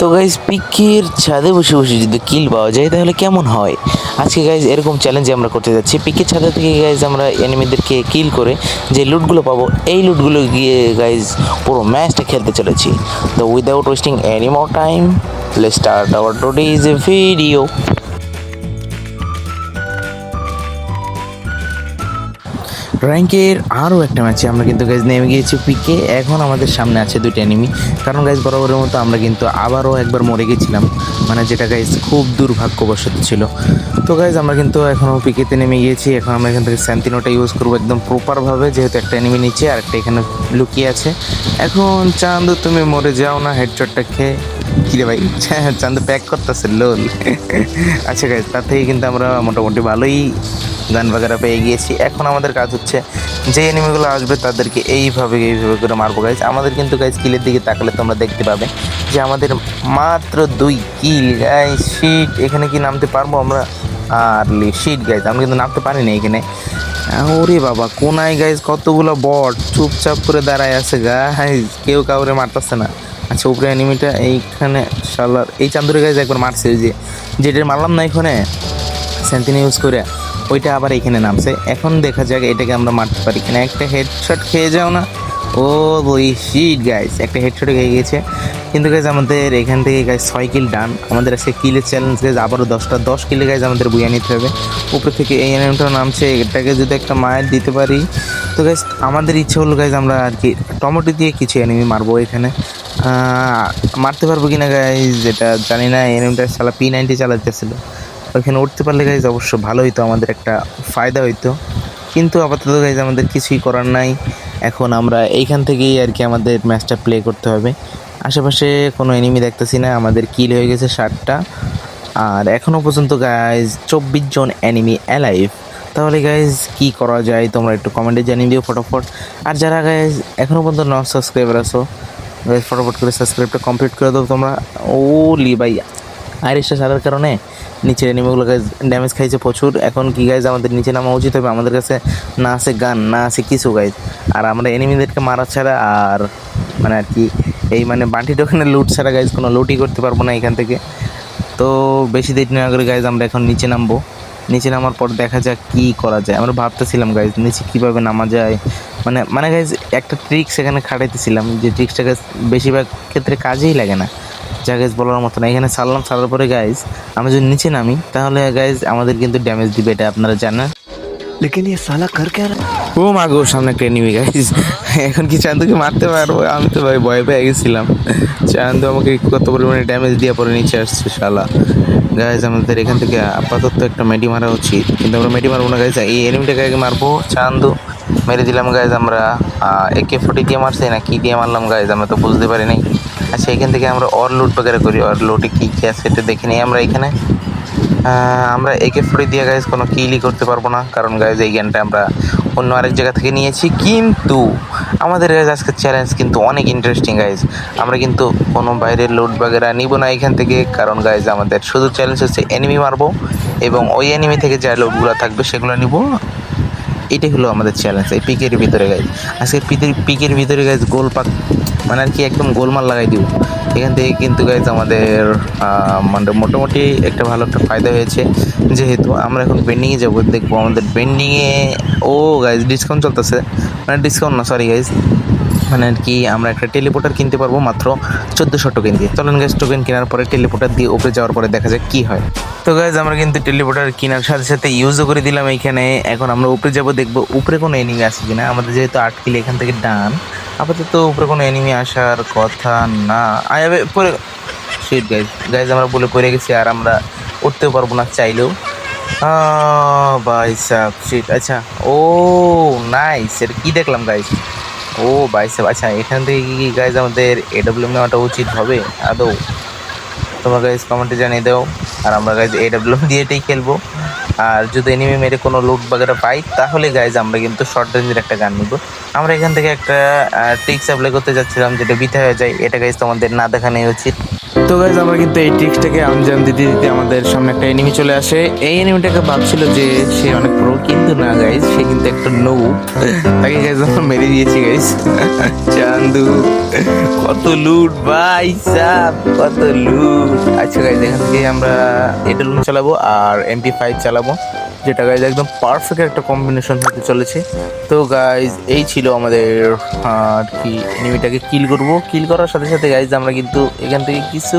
তো গাইজ পিকের ছাদে বসে বসে যদি কিল পাওয়া যায়, তাহলে কেমন হয়? আজকে গাইজ এরকম চ্যালেঞ্জে আমরা করতে যাচ্ছি। পিকের ছাদে থেকে গাইজ আমরা এনিমিদেরকে কিল করে যে লুটগুলো পাবো, এই লুটগুলো গিয়ে গাইজ পুরো ম্যাচটা খেলতে চলেছি। তো without wasting any more time let start our today is a video র্যাঙ্কের আরও একটা ম্যাচে আমরা কিন্তু গাইজ নেমে গিয়েছি পিকে এখন আমাদের সামনে আছে দুইটা এনিমি কারণ গাইজ বরাবরের মতো আমরা কিন্তু আবারও একবার মরে গেছিলাম মানে যেটা গাইজ খুব দুর্ভাগ্যবশত ছিল। তো গাইজ আমরা কিন্তু এখনও পিকেতে নেমে গিয়েছি, এখন আমরা এখান থেকে স্যান্তিনোটা ইউজ করব একদম প্রপারভাবে যেহেতু একটা এনিমি নিচে আর একটা এখানে লুকিয়ে আছে। এখন চান্দু, তুমি মরে যাও না হেডশটটা খেয়ে। কিরে ভাই? চান্দু প্যাক করতেছে লোল আচ্ছা গাইজ তার থেকে কিন্তু আমরা মোটামুটি ভালোই গান বাগেরা পেয়ে গিয়েছি। এখন আমাদের কাজ হচ্ছে যে এনিমিগুলো আসবে তাদেরকে এইভাবে এইভাবে করে মারবো গাইজ আমাদের কিন্তু গাইজ কিলের দিকে তাকালে তোমরা দেখতে পাবে যে আমাদের মাত্র দুই কিল গাইজ শিট এখানে কি নামতে পারব আমরা? আর শিট গাইজ আমরা কিন্তু নামতে পারিনি এখানে। ওরে বাবা, কোনায় গাইজ কতগুলো বট চুপচাপ করে দাঁড়ায় আছে গাইজ কেউ কাউরে মারতেছে না। আচ্ছা উপরে এনিমিটা এইখানে শালার এই চান্দুরে গাইজ একবার মারছে যে যেটা মারলাম না এখানে স্যান্তিনি ইউজ করে, ওইটা আবার এখানে নামছে। এখন দেখা যাক এটাকে আমরা মারতে পারি কিনা। একটা হেডশট খেয়ে যাও না। ও ওই শিট গাইস একটা হেডশট খেয়ে গেছে। কিন্তু গাইজ আমাদের এখান থেকে গাইজ ছয় কিল ডান আমাদের আজকে কিলের চ্যালেঞ্জ গাইজ আবারও দশটা, দশ কিলে গাইজ আমাদের বুয়া নিতে হবে। উপরে থেকে এই এনিমটা নামছে, এটাকে যদি একটা মায়ের দিতে পারি। তো গাইজ আমাদের ইচ্ছে হলো গাইজ আমরা আর কি টমেটো দিয়ে কিছু এনিমি মারবো এখানে। মারতে পারব কিনা গাইজ যেটা জানি না এনিমিটা সালা পি নাইনটি চালাতেছিল ওইখানে উঠতে পারলে গাইজ অবশ্য ভালো হইতো, আমাদের একটা ফায়দা হইতো। কিন্তু আপাতত গাইজ আমাদের কিছুই করার নাই। এখন আমরা এইখান থেকেই আর কি আমাদের ম্যাচটা প্লে করতে হবে। আশেপাশে কোনো এনিমি দেখতেছি না, আমাদের কিল হয়ে গেছে ষাটটা। আর এখনও পর্যন্ত গাইজ চব্বিশ জন অ্যানিমি অ্যালাইভ তাহলে গাইজ কি করা যায়, তোমরা একটু কমেন্টে জানিয়ে দিও, ফটোফট। আর যারা গাইজ এখনও পর্যন্ত নন সাবস্ক্রাইবার আছো গাইজ ফটোফট করে সাবস্ক্রাইবটা কমপ্লিট করে দাও তোমরা। ও লি ভাই আইরিশটা সারার কারণে নিচের এনিমিগুলো গাইজ ড্যামেজ খাইছে প্রচুর। এখন কি গাইজ আমাদের নিচে নামা উচিত হবে? আমাদের কাছে না আছে গান, না আছে কিছু গাইজ আর আমরা এনিমিদেরকে মারা ছাড়া আর মানে আর কি, এই মানে বান্টি টোকেনে লুট ছাড়া গাইজ কোনো লুটই করতে পারব না এখান থেকে। তো বেশি দেরি না করে গাইজ আমরা এখন নিচে নামবো। নিচে নামার পর দেখা যাক কি করা যায়। আমরা ভাবতেছিলাম গাইজ নিচে কীভাবে নামা যায়। মানে মানে গাইজ একটা ট্রিক্স এখানে খাটাইতেছিলাম যে ট্রিক্সটা গাছ বেশিরভাগ ক্ষেত্রে কাজেই লাগে না। যা গাছ বলার মতো না। এখানে সারলাম সারার পরে গাইজ আমরা যদি নিচে নামি, তাহলে গাইজ আমাদের কিন্তু ড্যামেজ দিবে এটা আপনারা জানেন। লেকিন সালা কর কে রা ও মা গো সামনে একটা এনিমি গাইস এখন কি চান্দুকে মারতে পারব? আমি তো ভাই ভয় পেয়ে গেছিলাম। চান্দু আমাকে কত পরিমাণে ড্যামেজ দিয়ে পরে নিচে আসছে, শালা। গাইজ আমাদের এখান থেকে আপাতত একটা মেডি মারা উচিত। কিন্তু আমরা মেডি মারবো না গাইজ এই এনিমিটা আগে মারবো? চান্দু মেরে দিলাম গাইজ আমরা একে ফোর্টি দিয়ে মারছি না কী দিয়ে মারলাম গাইজ আমরা তো বুঝতে পারি নাই। আচ্ছা এখান থেকে আমরা অর লুট বগেরা করি। অর লুটে কী কী আছে সেটা দেখে নিই আমরা এখানে। আমরা একে ফোর্টি দিয়ে গাইজ কোনো কিলই করতে পারব না। কারণ গাইজ এই জ্ঞানটা আমরা অন্য আরেক জায়গা থেকে নিয়েছি। কিন্তু আমাদের গাইজ আজকের চ্যালেঞ্জ কিন্তু অনেক ইন্টারেস্টিং গাইজ আমরা কিন্তু কোনো বাইরের লোড বাগেরা নিব না এখান থেকে। কারণ গাইজ আমাদের শুধু চ্যালেঞ্জ হচ্ছে এনিমি মারবো এবং ওই এনিমি থেকে যা লোডগুলো থাকবে সেগুলো নিব। এটাই হলো আমাদের চ্যালেঞ্জ এই পিকের ভিতরে গাইজ আজকে পিকের ভিতরে গাইজ গোল পাক মানে আর কি একদম গোলমাল লাগাই দিব। এখান থেকে কিন্তু গাইজ আমাদের মানে মোটামুটি একটা ভালো একটা ফায়দা হয়েছে। যেহেতু আমরা এখন বেন্ডিংয়ে যাব, দেখব আমাদের বেন্ডিংয়ে ও গাইজ ডিসকাউন্ট চলতেছে। মানে ডিসকাউন্ট না সরি গাইজ মানে আর কি আমরা একটা টেলিপোর্টার কিনতে পারব মাত্র চোদ্দোশো টোকেন দিয়ে। চলেন গ্যাস টোকেন কেনার পরে টেলিপোর্টার দিয়ে উপরে যাওয়ার পরে দেখা যাক কী হয়। তো গাইজ আমরা কিন্তু টেলিপোর্টার কেনার সাথে সাথে ইউজও করে দিলাম এইখানে। এখন আমরা উপরে যাব, দেখব উপরে কোনো এনিমি আছে কিনা। আমাদের যেহেতু আট কিলো এখান থেকে ডান আপাতত উপরে কোনো এনিমি আসার কথা না। আয়াবে পরে সুইট গাইজ গাইজ আমরা বলে পড়ে গেছি, আর আমরা উঠতেও পারব না চাইলেও। ভাই সাহ শিট আচ্ছা ও নাইস এটা কী দেখলাম গাইজ ও বাইসেপ আচ্ছা এখান থেকে কি গাইজ আমাদের এডব্লিউ নেওয়াটা উচিত হবে? আদৌ? তোমার গাইজ কমেন্টে জানিয়ে দাও, আর আমরা গাইজ এডব্লিউ দিয়ে এটাই খেলব। আর যদি এনিমি মেরে কোনো লুট বাগেরা পাই, তাহলে গাইজ আমরা কিন্তু শর্ট রেঞ্জের একটা গান নিব। আমরা এখান থেকে একটা ট্রিক্স অ্যাপ্লাই করতে যাচ্ছিলাম, যেটা বিথা হয়ে যায়। এটা গাইজ তোমাদের না দেখানোই উচিত। তো গাইজ আমরা কিন্তু এই ট্রিক্সটাকে আঞ্জাম দিতে দিতে আমাদের সামনে একটা এনিমি চলে আসে। এই এনিমিটাকে ভাবছিল যে সে অনেক প্রো কিন্তু না গাইজ সে কিন্তু একটা নৌ তাকে গাইজ আমরা মেরে দিয়েছি গাইজ চান্দু, কত লুট ভাই সাব, কত লুট আচ্ছা গাইজ এখান থেকে আমরা এডেলুন চালাবো আর এমপি ফাইভ চালাবো। যেটা গাইজ একদম পারফেক্ট একটা কম্বিনেশন হতে চলেছে। তো গাইজ এই ছিল আমাদের আর কি এনিমিটাকে কিল করব। কিল করার সাথে সাথে গাইজ আমরা কিন্তু এখান থেকে কিছু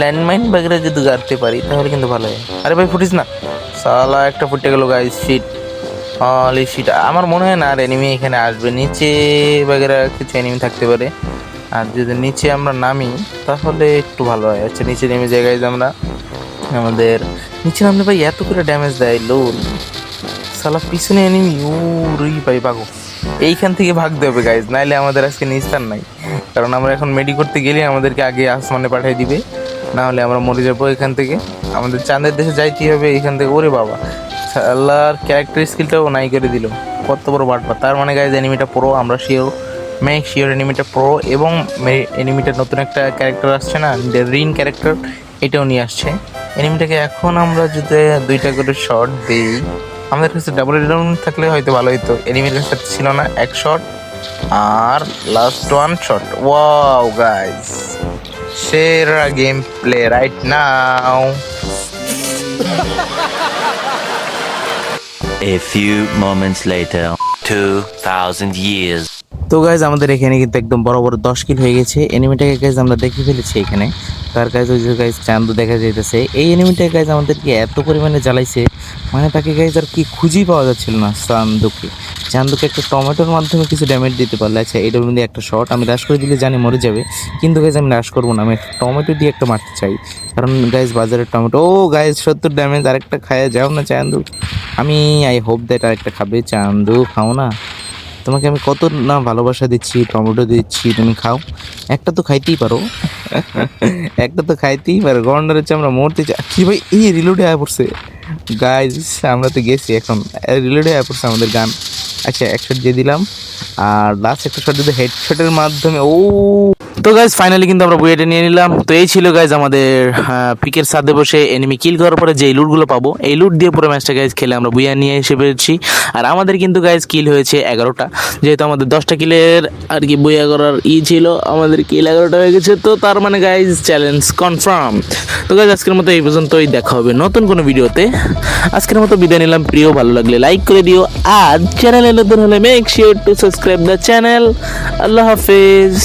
ল্যান্ডমাইন বাগেরা যদি গাড়তে পারি, তাহলে কিন্তু ভালো হয়। আরে ভাই, ফুটিস না। সালা একটা ফুটে গেল গাইজ শিট অলি শিট আমার মনে হয় না আর এনিমি এখানে আসবে। নিচে বাগেরা কিছু এনিমি থাকতে পারে। আর যদি নিচে আমরা নামি, তাহলে একটু ভালো হয়। আচ্ছা নিচে নেমে জায়গায় আমরা। আমাদের নিচে নামলে ভাই এত করে ড্যামেজ দেয়, লোল। সালা পিছনে এনিমি ও রুই ভাই পাগো এইখান থেকে ভাগতে হবে গাইজ নাইলে আমাদের আজকে নিস্তার নাই। কারণ আমরা এখন মেডি করতে গেলে আমাদেরকে আগে আসমানে পাঠিয়ে দিবে। না হলে আমরা মরে যাব এখান থেকে। আমাদের চাঁদের দেশে যাইতে হবে এখান থেকে। ওরে বাবা। আল্লাহর ক্যারেক্টার স্কিলটাও নাই করে দিল। কত বড় বাটপা তার মানে গাইজ এনিমিটা প্রো আমরা শিওর মেক শিওর এনিমিটা প্রো এবং এনিমিটার নতুন একটা ক্যারেক্টার আসছে না রিন ক্যারেক্টার এটাও নিয়ে আসছে। এনিমিটাকে এখন আমরা যদি দুইটা করে শট দিই আমাদের কাছে ডাবল রিডাউন থাকলে হয়তো ভালো হতো এনিমির কাছে ছিল না এক শট আর last one shot wow guys সেরা game play right now A few moments later, 2,000 years. তো গাইজ আমাদের এখানে কিন্তু একদম বড় বড় দশ কিল হয়ে গেছে। এনিমিটাকে গাইজ আমরা দেখে ফেলেছি এখানে। তার কাছে ওই যে গাইজ চান্দু দেখা যাইতেছে। এই এনিমিটা গাইজ আমাদেরকে এত পরিমাণে জ্বালাইছে মানে তাকে গাইজ আর কি খুঁজেই পাওয়া যাচ্ছিল না চান্দুকে চান্দুকে একটা টমেটোর মাধ্যমে কিছু ড্যামেজ দিতে পারলে। আচ্ছা এটার মধ্যে একটা শট আমি রাশ করে দিলে জানি মরে যাবে। কিন্তু গাইজ আমি রাশ করব না, আমি একটা টমেটো দিয়ে একটা মারতে চাই। কারণ গাইজ বাজারের টমেটো, ও গাইজ সত্তর ড্যামেজ আরেকটা খায়া যাও না চান্দু আমি আই হোপ দ্যাট আরেকটা খাবে। চান্দু খাও না। তোমাকে আমি কত না ভালোবাসা দিচ্ছি, টমেটো দিচ্ছি, তুমি খাও। একটা তো খাইতেই পারো। একটা তো খাইতেই পারো। গন্ডার হচ্ছে আমরা মরতে চাই কি ভাই, এই রিলোডে আয় পড়ছে। গাইজ আমরা তো গেছি এখন। রিলোডে আয় পড়ছে আমাদের গান। আচ্ছা একশো দিয়ে দিলাম। আর লাস্ট একটা শট যদি হেডশটের মাধ্যমে, ও। তো গাইজ ফাইনালি কিন্তু আমরা বুয়েটে নিয়ে নিলাম। তো এই ছিল গাইজ আমাদের পিকের সাথে বসে এনিমি কিল করার পরে যে লুটগুলো পাবো, এই লুট দিয়ে পুরো ম্যাচটা গাইজ খেলে আমরা বুয়া নিয়ে এসে পেরেছি আর আমাদের কিন্তু গাইজ কিল হয়েছে এগারোটা। যেহেতু আমাদের দশটা কিলের আর কি বুয়া করার ই ছিল, আমাদের কিল এগারোটা হয়ে গেছে। তো তার মানে গাইজ চ্যালেঞ্জ কনফার্ম তো গাইজ আজকের মতো এই পর্যন্তই। দেখা হবে নতুন কোনো ভিডিওতে। আজকের মতো বিদায় নিলাম। প্রিয়, ভালো লাগলে লাইক করে দিও। আর চ্যানেলে নতুন হলে make sure to subscribe the channel Allah Hafiz.